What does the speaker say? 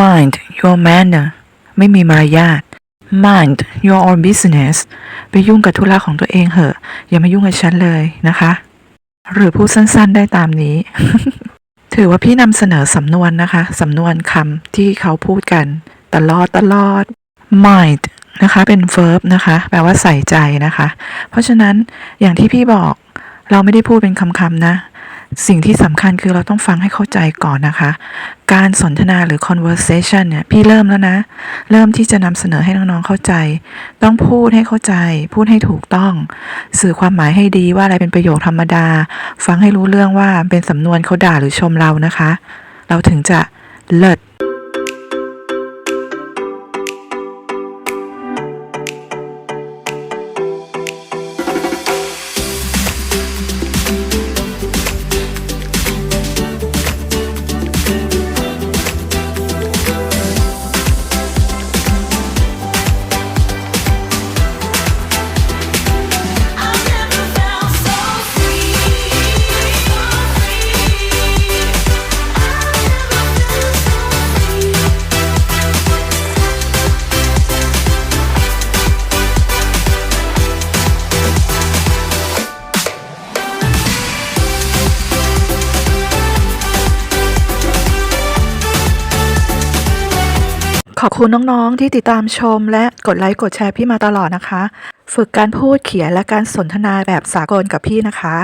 mind your manner ไม่มีมารยาท mind your own business ไปยุ่งกับธุระของตัวเองเหอะ อย่ามายุ่งกับฉันเลยนะคะ หรือพูดสั้นๆได้ตามนี้ ถือว่าพี่นำเสนอสำนวนนะคะ สำนวนคำที่เขาพูดกัน ตลอดตลอด mind นะคะเป็น verb นะคะ แปลว่าใส่ใจนะคะ เพราะฉะนั้นอย่างที่พี่บอกเราไม่ได้พูดเป็นคำๆนะ สิ่งที่สำคัญคือเราต้องฟังให้เข้าใจก่อนนะคะ การสนทนาหรือ conversation เนี่ย พี่เริ่มแล้วนะ เริ่มที่จะนำเสนอให้น้องๆเข้าใจ ต้องพูดให้เข้าใจ พูดให้ถูกต้อง สื่อความหมายให้ดีว่าอะไรเป็นประโยคธรรมดา ฟังให้รู้เรื่องว่าเป็นสำนวนเขาด่าหรือชมเรานะคะ เราถึงจะเลิศ ขอบคุณน้องๆ ที่ติดตามชมและกดไลค์กดแชร์พี่มาตลอดนะคะ ฝึกการพูดเขียนและการสนทนาแบบสากลกับพี่นะคะ